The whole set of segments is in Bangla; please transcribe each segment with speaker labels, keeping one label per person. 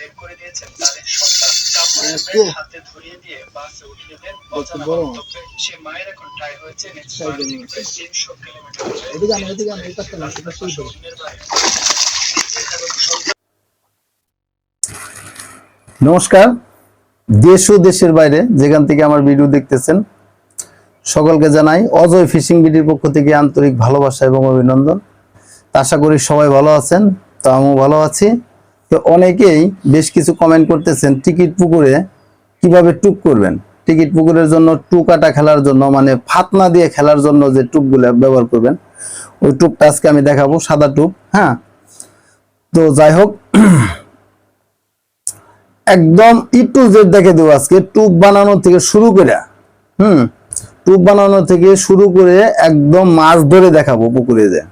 Speaker 1: বের করে দিয়েছেন তাদের সন্তান। হাতে ধরিয়ে দিয়ে বাসে উঠিয়ে দেন। অজানা
Speaker 2: বড়।
Speaker 1: গন্তব্যে সে মায়ের এখন হয়েছে তিনশো কিলোমিটার
Speaker 3: নমস্কার। দেশ ও দেশের বাইরে যেখান থেকে আমার ভিডিও দেখতেছেন সকলকে জানাই অজয় ফিশিং বিডির পক্ষ থেকে আন্তরিক ভালোবাসা এবং অভিনন্দন। তা আশা করি সবাই ভালো আছেন তো আমিও ভালো আছি। তো অনেকেই বেশ কিছু কমেন্ট করতেছেন, টিকিট পুকুরে কীভাবে টুক করবেন? টিকিট পুকুরের জন্য টুকাটা খেলার জন্য মানে ফাতনা দিয়ে খেলার জন্য যে টুকগুলো ব্যবহার করবেন, ওই টুকটা আজকে আমি দেখাবো, সাদা টুক হ্যাঁ? তো যাই হোক, একদম ই টু জেড দেখে দেবো আজকে টুপ বানানো থেকে শুরু করে, হুম? টুপ বানানো থেকে শুরু করে একদম মাছ ধরে দেখাবো পুকুরে যে,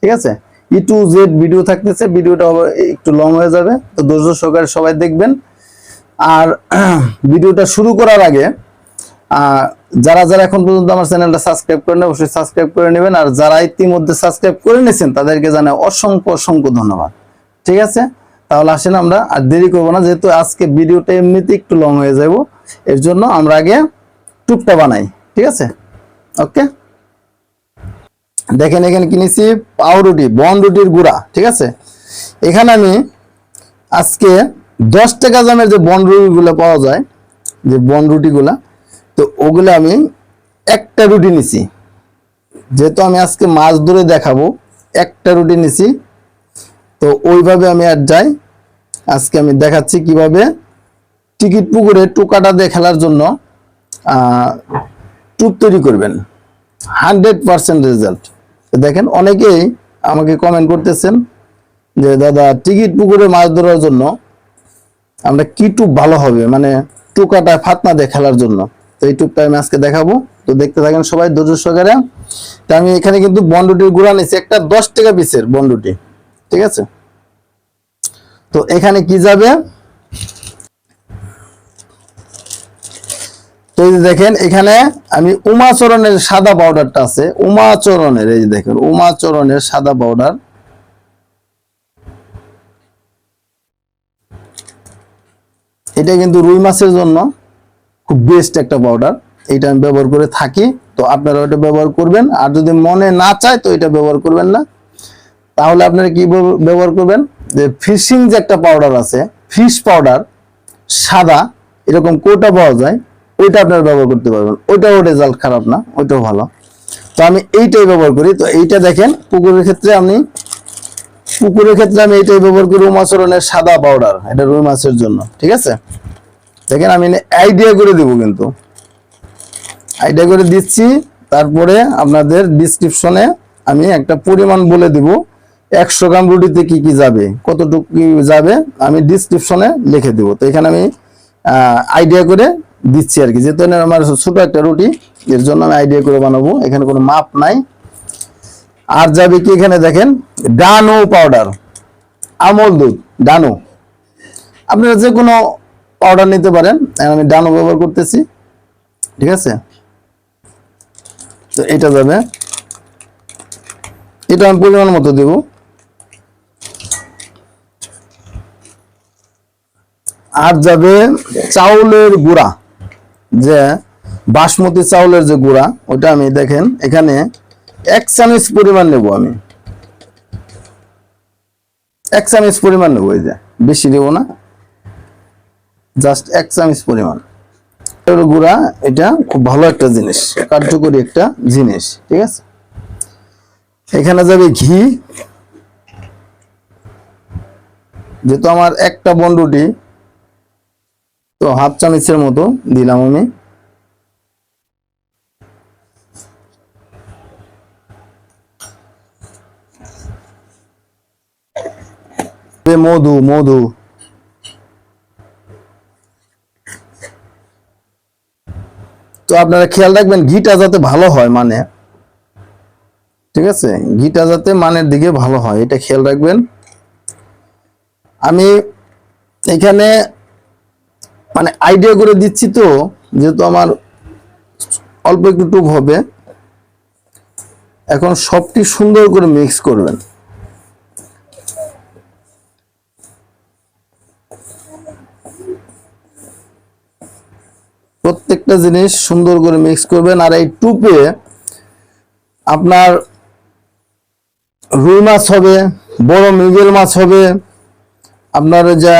Speaker 3: ঠিক আছে? ই টু জেড ভিডিও থাকতেছে ভিডিওটা একটু লং হয়ে যাবে, তো ধৈর্য সহকারে সবাই দেখবেন। আর ভিডিওটা শুরু করার আগে যারা যারা এখন পর্যন্ত আমার চ্যানেলটা সাবস্ক্রাইব করেন অবশ্যই সাবস্ক্রাইব করে নেবেন। আর যারা ইতিমধ্যে সাবস্ক্রাইব করে নিয়েছেন, তাদেরকে জানাই অসংখ্য অসংখ্য ধন্যবাদ। ঠিক আছে? তাহলে আসেন আমরা, আর দেরি করব না, যেহেতু আজকে ভিডিওটা এমনিতে একটু লং হয়ে যাব এর জন্য আমরা আগে টুকটা বানাই। ঠিক আছে? ওকে দেখেন এখানে কিনেছি পাউরুটি, বন রুটির গুঁড়া, ঠিক আছে? এখানে আমি আজকে দশ টাকা দামের যে বন রুটিগুলো পাওয়া যায়, যে বন রুটিগুলা, তো ওগুলো আমি একটা রুটি নিছি। যেহেতু আমি আজকে মাছ ধরে দেখাবো, একটা রুটি নিছি। তো ওইভাবে আমি আর যাই, আজকে আমি দেখাচ্ছি কীভাবে টিকিট পুকুরে টোকাটা দিয়ে খেলার জন্য টুপ তৈরি করবেন। Hundred percent result. দেখেন অনেকেই আমাকে কমেন্ট করতেছেন যে, দাদা, টিকিট পুকুরে মাছ ধরার জন্য আমরা কি টুপ ভালো হবে? মানে টুকাটা ফাতনা দিয়ে খেলার জন্য। তো এই টুপটা আমি আজকে দেখাবো। তো দেখতে থাকেন সবাই, ধৈর্য সহকারে। তো আমি এখানে কিন্তু বন্ডুটির গুঁড়া নিয়েছি, একটা দশ টাকা পিসের বন্ডুটি ঠিক আছে? তো এখানে কি যাবে? তো এই যে দেখেন, এখানে আমি উমাচরণের সাদা পাউডারটা আছে। উমাচরণের, এই যে দেখেন, উমাচরণের সাদা পাউডার এটা কিন্তু রুই মাছের জন্য খুব বেস্ট একটা পাউডার এটা আমি ব্যবহার করে থাকি, তো আপনারা ওটা ব্যবহার করবেন। আর যদি মনে না চায়, তো এটা ব্যবহার করবেন না। তাহলে আপনারা কি ব্যবহার করবেন? যে ফিশিং যে একটা পাউডার আছে ফিশ পাউডার সাদা, এরকম কোটা পাওয়া যায়। ওইটা আপনারা ব্যবহার করতে পারবেন। ওইটাও রেজাল্ট খারাপ না, ওইটাও ভালো। তো আমি এইটাই ব্যবহার করি। তো এইটা দেখেন, পুকুরের ক্ষেত্রে আমি, পুকুরের ক্ষেত্রে আমি এইটাই ব্যবহার করি উমাচরণের সাদা পাউডার এটা রুই মাছের জন্য, ঠিক আছে? দেখেন আমি আইডিয়া করে দিব কিন্তু। আইডিয়া করে দিচ্ছি, তারপরে আপনাদের ডিসক্রিপশনে আমি একটা পরিমাণ বলে দিব, একশো গ্রাম রুটিতে কি কি যাবে, কতটুকু যাবে, আমি ডিসক্রিপশনে লিখে দিব। তো এখানে আমি আইডিয়া করে দিচ্ছি আর কি। যেহেতু আমার ছোট একটা রুটি, এর জন্য আমি আইডিয়া করে বানাবো। এখানে কোনো মাপ নাই। আর যাবে কি এখানে দেখেন? ডানো পাউডার আমল দুধ, ডানো। আপনারা যে কোনো পাউডার নিতে পারেন। আমি ডানো ব্যবহার করতেছি। ঠিক আছে? তো এটা যাবে। এটা আমি পরিমাণ মতো দেব। আর যাবে চাউলের গুঁড়া। যে বাসমতি চাউলের যে গুঁড়া, ওটা আমি দেখেন, এখানে এক চামচ পরিমাণ নেব আমি। এক চামচ পরিমাণ নেব, এই যে, বেশি দেবো না। জাস্ট এক চামচ পরিমাণ। গুঁড়া, এটা খুব ভালো একটা জিনিস, কার্যকরী একটা জিনিস, ঠিক আছে? এখানে যাবে ঘি। যেহেতু আমার একটা বন্ডুটি তো হাফ চামচের মতো দিলাম আমি। মধু মধু। তো আপনারা খেয়াল রাখবেন, ঘিটা যাতে ভালো হয় মানে। ঠিক আছে? ঘিটা যাতে মানের দিকে ভালো হয়, এটা খেয়াল রাখবেন। আমি এখানে মানে আইডিয়া করে দিচ্ছি তো, যেহেতু আমার অল্প একটু টুপ হবে, এখন সবটি সুন্দর করে মিক্স করবেন। প্রত্যেকটা জিনিস সুন্দর করে মিক্স করবেন, আর এই টুপে আপনার রুই মাছ হবে, বড় মৃগেল মাছ হবে, আপনার যা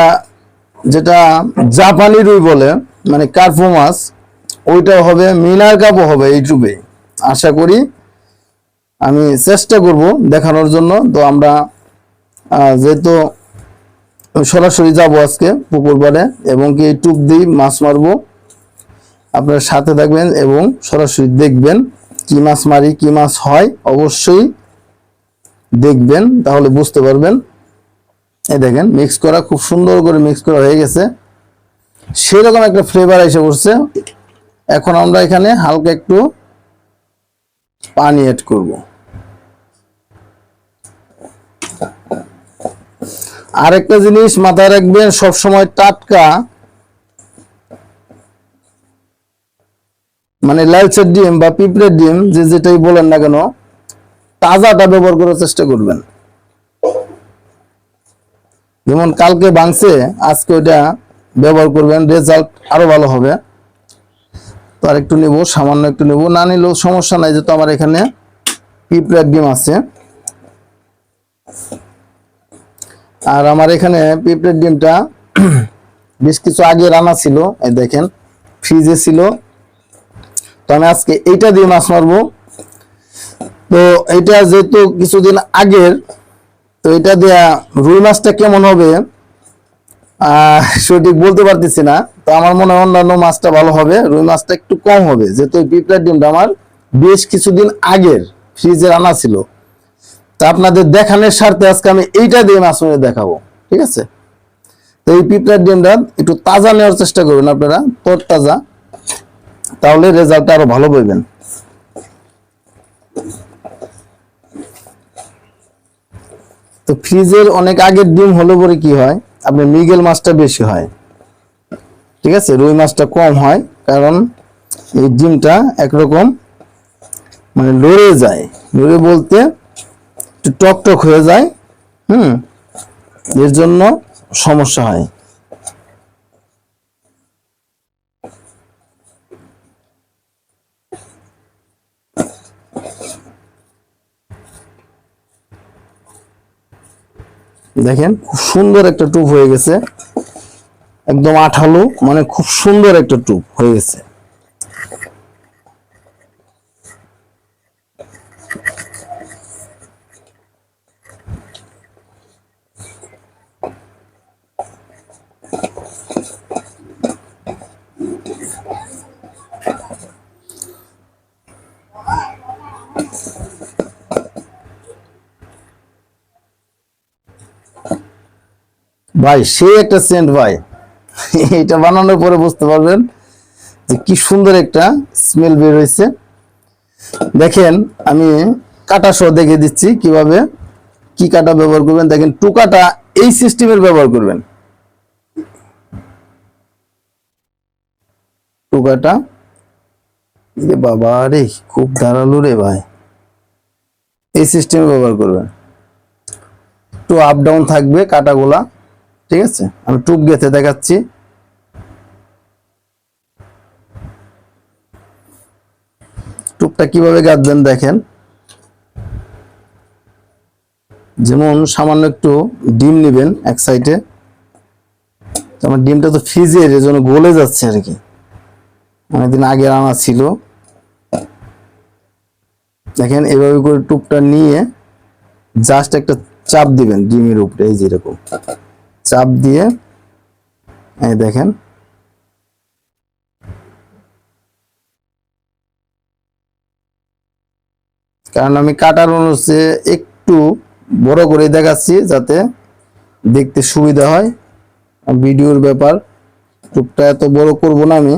Speaker 3: যেটা জাপানি রুই বলে মানে কার্পো মাছ, ওইটা হবে, মিনার কাপও হবে টুপে আশা করি আমি চেষ্টা করব দেখানোর জন্য। তো আমরা যেহেতু সরাসরি যাব আজকে পুকুর পাড়ে এবং কি টুপ দিয়ে মাছ মারবো, আপনার সাথে থাকবেন এবং সরাসরি দেখবেন কি মাছ মারি, কি মাছ হয়, অবশ্যই দেখবেন, তাহলে বুঝতে পারবেন। এই দেখেন মিক্স করা খুব সুন্দর করে মিক্স করা হয়ে গেছে। সেরকম একটা ফ্লেভার এসে পড়ছে। এখন আমরা এখানে হালকা একটু পানি অ্যাড করব। আরেকটা জিনিস মাথায় রাখবেন সব সময় টাটকা মানে লালচের ডিম বা পিঁপড়ের ডিম, যে যেটাই বলেন না কেন, তাজাটা ব্যবহার করার চেষ্টা করবেন। যেমন কালকে ভাঙছে আজকে ওইটা ব্যবহার করবেন রেজাল্ট আরও ভালো হবে। তো আর একটু নেব, সামান্য একটু নেব। না নিলেও সমস্যা নাই, যেহেতু আমার এখানে পিঁপড়ের ডিম আছে। আর আমার এখানে পিঁপড়ের ডিমটা বেশ কিছু আগে রান্না ছিল, এই দেখেন ফ্রিজে ছিল। তো আমি আজকে এইটা দিয়ে মাছ মারবো। তো এটা যেহেতু কিছুদিন আগের তো এটা দেয়া রুই মাছটা কেমন হবে? সঠিক বলতে পারতেছি না। তো আমার মনে হয় অন্যান্য মাছটা ভালো হবে। রুই মাছটা একটু কম হবে। যেহেতু পিঁপড়ার ডিমটা আমার বেশ কিছুদিন আগের ফ্রিজে আনা ছিল। তা আপনাদের দেখানোর স্বার্থে আজকে আমি এইটা দিয়ে মাছ মেরে দেখাবো। ঠিক আছে? তো এই পিঁপড়ার ডিমটা একটু তাজা নেওয়ার চেষ্টা করবেন আপনারা তোর তাজা তাহলে রেজাল্টটা আরও ভালো পাইবেন তো ফ্রিজের অনেক আগের ডিম হলো পরে কি হয়? আপনার মৃগেল মাছটা বেশি হয়। ঠিক আছে? রুই মাছটা কম হয় কারণ এই ডিমটা একরকম মানে লড়ে যায়। লড়ে বলতে একটু টক টক হয়ে যায়। হুম? এর জন্য সমস্যা হয়। দেখেন, খুব সুন্দর একটা টুপ হয়ে গেছে। একদম আঠালো মানে খুব সুন্দর একটা টুপ হয়ে গেছে। ভাই, সে একটা সেন্ট ভাই। এটা বানানোর পরে বুঝতে পারবেন যে কি সুন্দর একটা স্মেল বের হয়েছে। দেখেন, আমি কাটা সহ দেখে দিচ্ছি কীভাবে কি কাটা ব্যবহার করবেন। দেখেন, টুকাটা এই সিস্টেমের ব্যবহার করবেন। টুকাটা বাবা রে, খুব ধারালো রে ভাই। এই সিস্টেমে ব্যবহার করবেন। একটু আপ ডাউন থাকবে কাটাগুলা। ঠিক আছে? আমি টুপ গেতে দেখাচ্ছি। টুপটা কীভাবে গাঁথবেন দেখেন? যেমন সামান্য একটু ডিম নেবেন এক সাইডে। আমার ডিমটা তো ফ্রিজের জন্য গলে যাচ্ছে আর কি। অনেকদিন আগে আনা ছিল। দেখেন, এভাবে করে টুপটা নিয়ে জাস্ট একটা চাপ দিবেন ডিমের উপরে, এই যেরকম চাপ দিয়ে এই দেখেন। কারণ আমি কাটার অনুযায়ী একটু বড় করে দেখাচ্ছি যাতে দেখতে সুবিধা হয়। ভিডিওর ব্যাপার টুপটা এত বড় করব না আমি,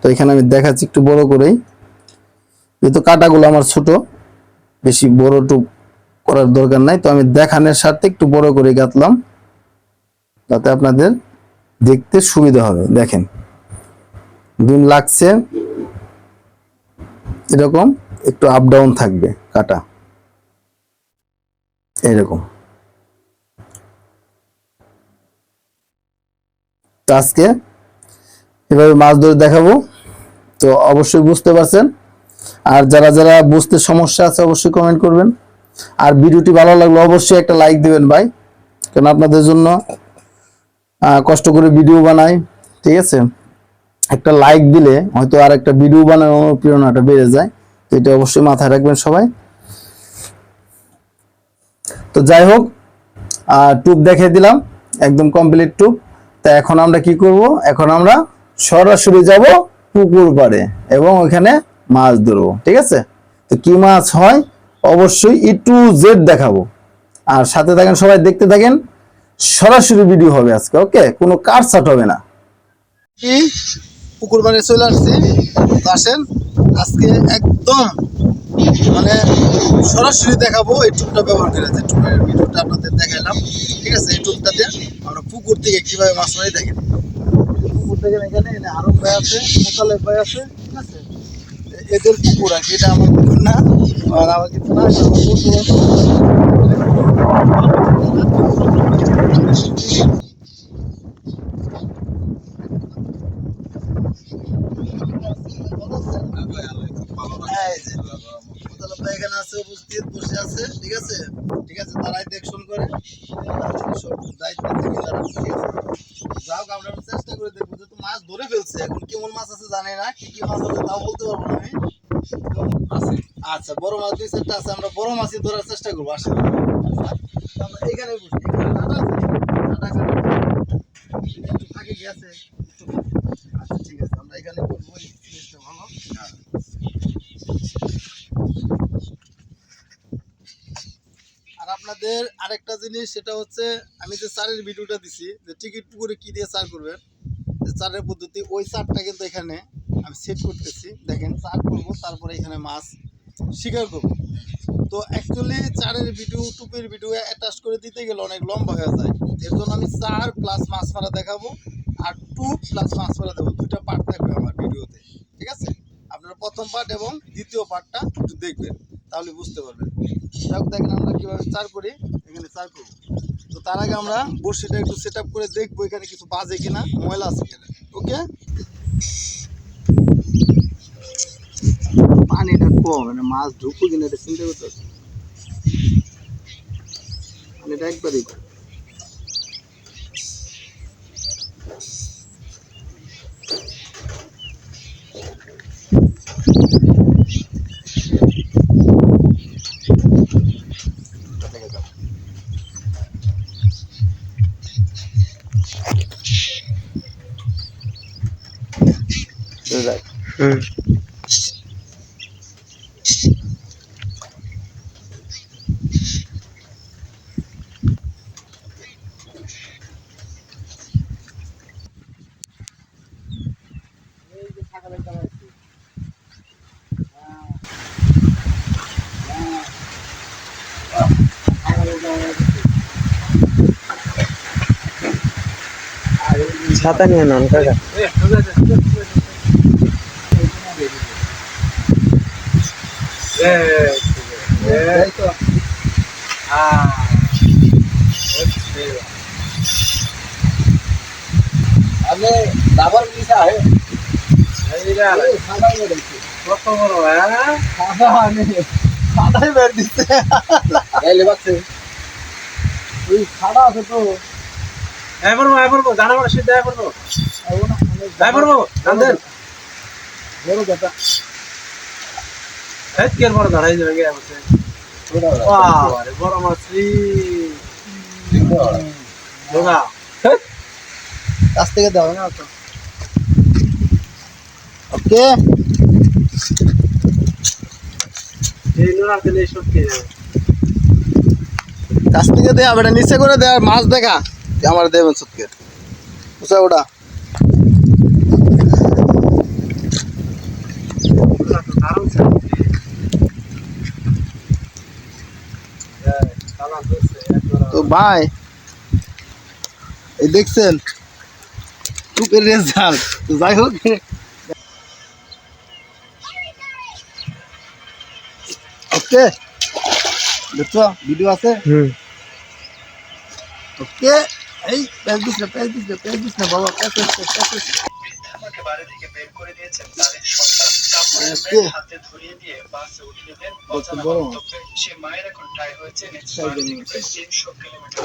Speaker 3: তো এখানে আমি দেখাচ্ছি একটু বড় করেই। যেহেতু কাটাগুলো আমার ছোট, বেশি বড় টুপ করার দরকার নাই, তো আমি দেখানোর সাথে একটু বড় করে গাঁথলাম যাতে আপনাদের দেখতে সুবিধা হবে। দেখেন, ডিম লাগছে, এরকম একটু আপ ডাউন থাকবে কাটা। এরকম। আজকে এভাবে মাছ ধরে দেখাবো। তো অবশ্যই বুঝতে পারছেন। আর যারা যারা বুঝতে সমস্যা আছে, অবশ্যই কমেন্ট করবেন। আর ভিডিওটি ভালো লাগলে অবশ্যই একটা লাইক দিবেন ভাই। কারণ আপনাদের জন্য কষ্ট করে ভিডিও বানাই ঠিক আছে? একটা লাইক দিলে হয়তো আর একটা ভিডিও বানানোর অনুপ্রেরণাটা বেড়ে যায়, তো এটা অবশ্যই মাথায় রাখবেন সবাই। তো যাই হোক টুপ দেখে দিলাম, একদম কমপ্লিট টুপ তা এখন আমরা কি করব? এখন আমরা সরাসরি যাব পুকুর পাড়ে এবং ওখানে মাছ ধরবো, ঠিক আছে? তো কি মাছ হয়? অবশ্যই ই টু জেড দেখাবো। আর সাথে থাকেন সবাই, দেখতে থাকেন। সরাসরি ভিডিও হবে আজকে ওকে কোনো কার সাট হবে না। কি পুকুর পাড়ে চলে আসছি, আসেন, আজকে একদম মানে সরাসরি দেখাবো এই টুপটা ব্যবহার করে, যে টুপের ভিডিওটা আপনাদের দেখাইলাম, ঠিক আছে? এই টুপটাতে আমরা পুকুর থেকে কীভাবে মাছ মারি দেখেন। পুকুর থেকে এখানে এখানে আরব ভাই আছে মোতালেব ভাই আছে, ঠিক আছে? এদের পুকুর আর এটা আমার পুকুর না, আর আমার কিছু না এটা আমার বন্ধু বান্ধব। এই যে, মোতালেব ভাই এখানে আছে উপস্থিত বসে আছে ঠিক আছে ঠিক আছে তারাই দেখশন করে সব দায়িত্ব থেকে তারা ঠিক আছে যাও আমরা একটু চেষ্টা করে দেখব যেহেতু মাছ ধরে ফেলছে। এখন কেমন মাছ আছে জানি না কি কি মাছ আছে তাও বলতে পারব না আমি। আছে। আচ্ছা বড় মাছ দুই চারটা আছে আমরা বড় মাছই ধরার চেষ্টা করব আসেন আচ্ছা, আমরা এখানে বসি। এখানে দাদা আছে? দাদা একটু ফাঁকে গেছে। আচ্ছা ঠিক আছে আমরা এখানে বসবো জিনিসটা ভালো। আর আপনাদের আরেকটা জিনিস সেটা হচ্ছে আমি যে চারের ভিডিওটা দিছি যে টিকিট পুকুরে কি দিয়ে চার করবেন? যে চারের পদ্ধতি, ওই চারটা কিন্তু এখানে আমি সেট করতেছি। দেখেন, চার করব, তারপরে এখানে মাছ শিকার করব। তো অ্যাকচুয়ালি চারের ভিডিও টুপের ভিডিও অ্যাটাচ করে দিতে গেলে অনেক লম্বা হয়ে যায়। এর জন্য আমি চার প্লাস মাছ মারা দেখাবো আর টু প্লাস মাছ মারা দেবো দুইটা পার্ট থাকবে আমার ভিডিওতে ঠিক আছে? আপনারা প্রথম পার্ট এবং দ্বিতীয় পার্টটা একটু দেখবেন। তাহলে বুঝতে পারবেন। যাক দেখেন আমরা কীভাবে চার করি, এখানে চার করব তো তার আগে আমরা বড়শিটা একটু সেট করে দেখব এখানে কিছু বাজে কিনা, ময়লা আছে কিনা। ওকে পানিটা কম মানে মাছ ঢুকবো কিনা এটা চিন্তা করতে হবে পানিটা একবারই কম। Right.
Speaker 4: ছাতা নিয়ে নন কাকা
Speaker 2: এই তো
Speaker 4: আপনি দাবার পিছা आहे
Speaker 2: এই সাদা হয়ে। সাদা। সাদাই বের দিচ্ছে। ওই সাদা আছে তো
Speaker 4: এবার এবার জানা মানে সিদ্ধ এবার
Speaker 2: এগো না, অনেক
Speaker 4: জানতেন
Speaker 2: বড় কথা।
Speaker 4: বড় দাঁড়াই যাবে গে বাহ। বড় মাছরি দাদা
Speaker 2: কাছ থেকে দাও না তো ওকে।
Speaker 4: এই নোনার তেলে সত্যি
Speaker 2: কাছ থেকে দে আবার নিচে করে দে মাছ দেখা। আমার দেবেন সত্যি বুঝা ওটা।
Speaker 4: দারুণ
Speaker 2: তো ভাই এই দেখছেন টুপের রেজাল্ট তো যাই হোক ওকে দেখছ ভিডিও আছে
Speaker 4: হুম
Speaker 2: ওকে এই পেজ দিস না পেজ দিস না পেজ দিস না বাবা পেজ দিস না পেজ দিস না।
Speaker 1: বাড়ি থেকে বের করে দিয়েছেন তারই সন্তান। হাতে ধরিয়ে দিয়ে বাসে উঠিয়ে দেন অজানা। গন্তব্যে সে মায়ের এখন ঠাই হয়েছে বাড়ি থেকে প্রায় তিনশো কিলোমিটার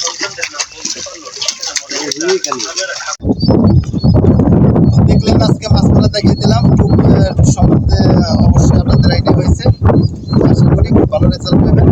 Speaker 1: সন্তানদের নাম বলতে পারল তার।
Speaker 3: দেখলেন আজকে মাছগুলো দেখিয়ে দিলাম। সম্বন্ধে অবশ্যই আপনাদের আইডিয়া হয়েছে। আশা করি খুব ভালো রেজাল্ট পাবেন।